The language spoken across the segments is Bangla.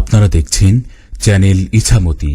আপনারা দেখছেন চ্যানেল ইছামতি।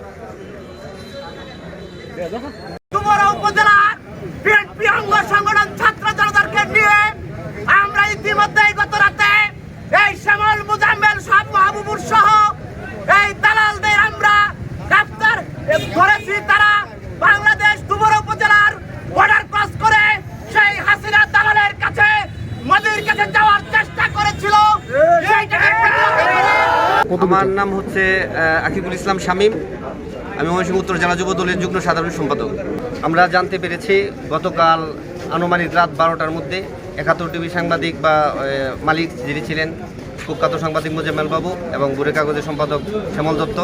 উপজেলার সংগঠন ছাত্র আমরা ইতিমধ্যে এই শ্যামল মুজাম্মেল আমরা করেছি। তারা বাংলাদেশ উপজেলার ক্রস করে সেই দালালের কাছে কাছে যাওয়ার চেষ্টা করেছিল। আমার নাম হচ্ছে আকিবুল ইসলাম শামীম। আমি ময়মনসিংহ উত্তর জেলা যুব দলের যুগ্ম সাধারণ সম্পাদক। আমরা জানতে পেরেছি গতকাল আনুমানিক রাত বারোটার মধ্যে একাত্তর টিভি সাংবাদিক বা মালিক যিনি ছিলেন কুখ্যাত সাংবাদিক মোজাম্মেল বাবু এবং বুড়ে কাগজের সম্পাদক শ্যামল দত্ত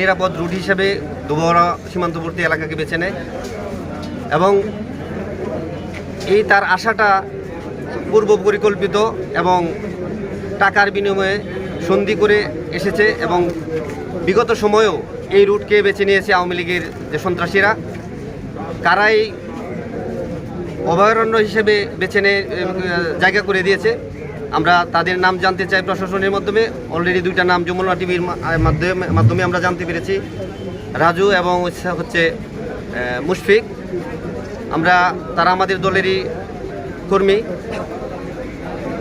নিরাপদ রুট হিসেবে দুবহরা সীমান্তবর্তী এলাকাকে বেছে নেয় এবং এই তার আশাটা পূর্ব পরিকল্পিত এবং টাকার বিনিময়ে সন্ধি করে এসেছে এবং বিগত সময়েও এই রুটকে বেছে নিয়েছে আওয়ামী লীগের যে সন্ত্রাসীরা। কারাই অভয়ারণ্য হিসেবে বেছে জায়গা করে দিয়েছে। আমরা তাদের নাম জানতে চাই প্রশাসনের মাধ্যমে। অলরেডি দুইটা নাম যমুনা টিভির মাধ্যমে মাধ্যমে আমরা জানতে পেরেছি। রাজু এবং হচ্ছে মুশফিক। আমরা, তারা আমাদের দলেরই কর্মী।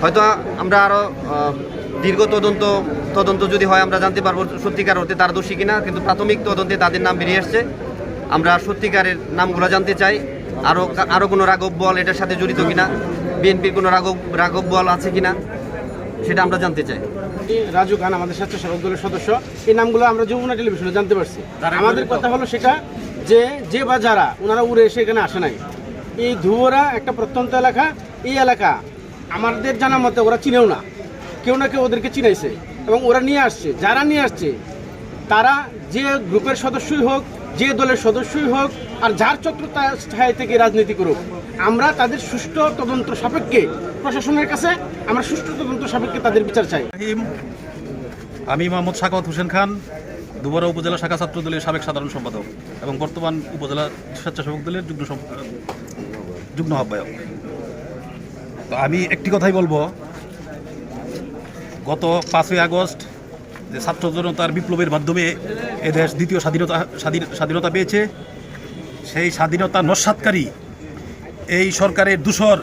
হয়তো আমরা আরও দীর্ঘ তদন্ত তদন্ত যদি হয় আমরা জানতে পারব সত্যিকার অর্থে তারা দোষী কিনা কিন্তু প্রাথমিক তদন্তে তাদের নাম বেরিয়ে আসছে। আমরা সত্যিকারের নামগুলো জানতে চাই। আরও আরও কোনো রাঘব বল এটার সাথে জড়িত কিনা? বিএনপির কোনো রাঘব রাঘব বল আছে কিনা? সেটা আমরা জানতে চাই। রাজু খান আমাদের স্বেচ্ছাসেবক দলের সদস্য। এই নামগুলো আমরা যমুনা টেলিভিশনে জানতে পারছি। আমাদের কথা হলো সেটা যে যে বা যারা ওনারা উড়ে এসে এখানে আসে নাই। এই ধুয়োরা একটা প্রত্যন্ত এলাকা। এই এলাকা আমাদের জানা মতে ওরা চিনেও না। কেউ না কেউ ওদেরকে চিনাইছে। এবং ওরা নিয়ে আসছে। যারা নিয়ে আসছে, তারা যে গ্রুপের সদস্যই হোক, যে দলের সদস্যই হোক, আর যার ছত্রছায়া থেকে রাজনীতি করুক, আমরা তাদের সুষ্ঠু তদন্ত সাপেক্ষে প্রশাসনের কাছে, আমরা সুষ্ঠু তদন্ত সাপেক্ষে তাদের বিচার চাই। আমি মোহাম্মদ সাকাওয়াত হোসেন খান, দুবারা উপজেলা শাখা ছাত্র দলের সাবেক সাধারণ সম্পাদক এবং বর্তমান উপজেলা স্বেচ্ছাসেবক দলের যুগ্ম যুগ্ম আহ্বায়ক। তো আমি একটি কথাই বলব গত পাঁচই আগস্ট যে ছাত্র জনতার বিপ্লবের মাধ্যমে এ দেশ দ্বিতীয় স্বাধীনতা, স্বাধীন, স্বাধীনতা পেয়েছে, সেই স্বাধীনতা নস্বাতকারী এই সরকারের দূষর,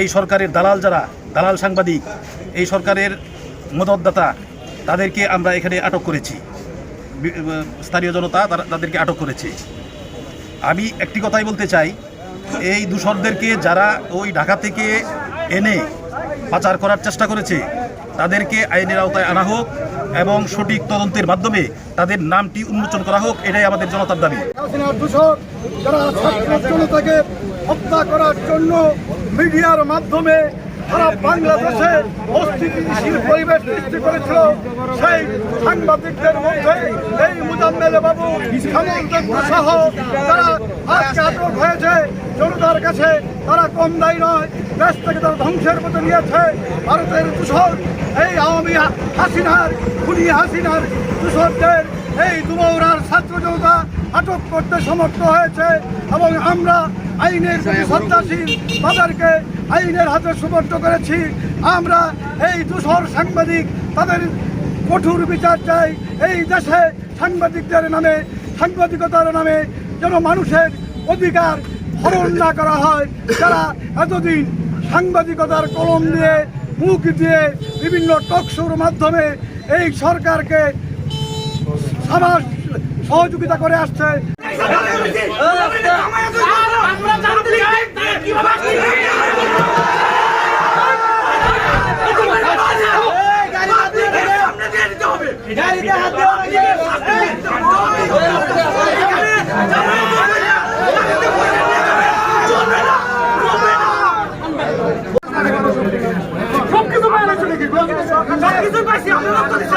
এই সরকারের দালাল যারা, দালাল সাংবাদিক, এই সরকারের মদতদাতা, তাদেরকে আমরা এখানে আটক করেছি। স্থানীয় জনতা তাদেরকে আটক করেছে। আমি একটি কথাই বলতে চাই, এই দূষরদেরকে যারা ওই ঢাকা থেকে এনে পাচার করার চেষ্টা করেছে তাদেরকে আইনের আওতায় আনা হোক এবং সঠিক তদন্তের মাধ্যমে তাদের নামটি উন্মোচন করা হোক, এটাই আমাদের জনতার দাবি। যারা ছাত্র জনতাকে হত্যা করার জন্য মিডিয়ার মাধ্যমে সারা বাংলাদেশে অস্থিতিশীল পরিবেশ সৃষ্টি করেছিল সেই সাংবাদিকদের মধ্যে এই মুজাম্মেল বাবু সহ তারা আজকে আটক হয়েছে জনতার কাছে তারা কম দায়ী নয়, দেশ থেকে তারা ধ্বংসের মতো নিয়েছে, ভারতের দূষণ এই আওয়ামী হাসিনার, খুনি হাসিনার দূষণদের এই দুমৌরার ছাত্র জনতা আটক করতে সমর্থ হয়েছে এবং আমরা আইনের শ্রদ্ধাশীল, তাদেরকে আইনের হাতে সুপর্দ করেছি। আমরা এই দূষর সাংবাদিক, তাদের কঠোর বিচার চাই। এই দেশে সাংবাদিকদের নামে, সাংবাদিকতার নামে যেন মানুষের অধিকার হরণ না করা হয়। যারা এতদিন সাংবাদিকতার কলম দিয়ে, মুখ দিয়ে বিভিন্ন টকশোর মাধ্যমে এই সরকারকে সমাজ সহযোগিতা করে আসছে। সবকিছু পাইছি আমরা রক্ত দিচ্ছি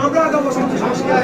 আমরা আগাবো সমস্যা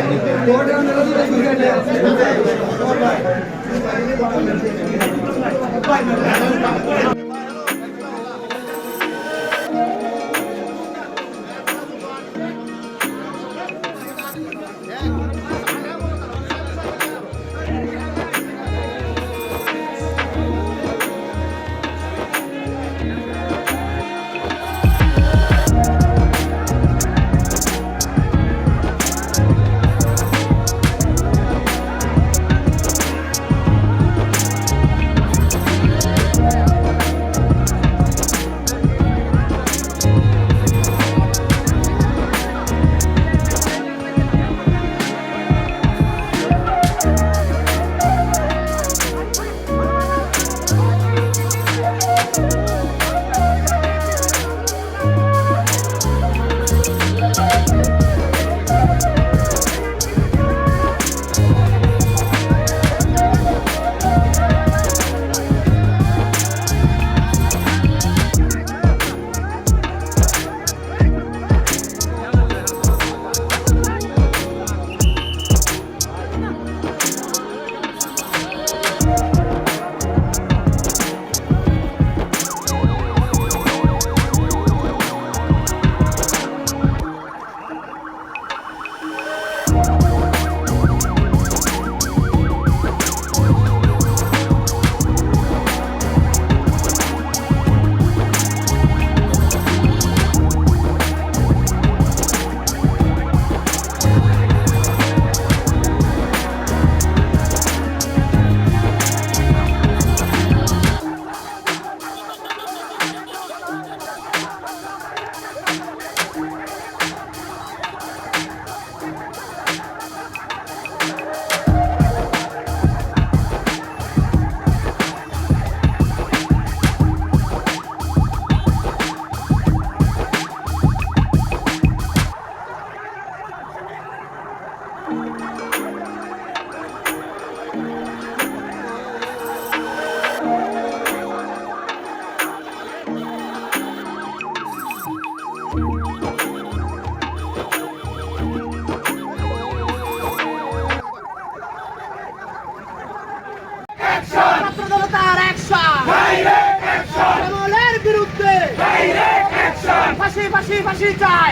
ফাঁসি ফাঁসি চাই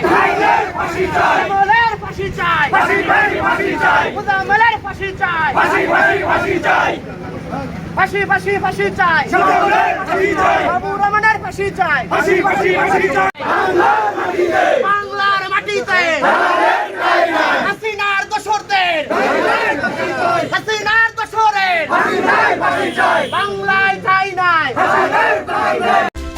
শ্যামলের ফাঁসি চাই মুজাম্মেলের ফাঁসি চাই ফাঁসি ফাঁসি ফাঁসি চাই বাবু রহমানের ফাঁসি চাই বাংলার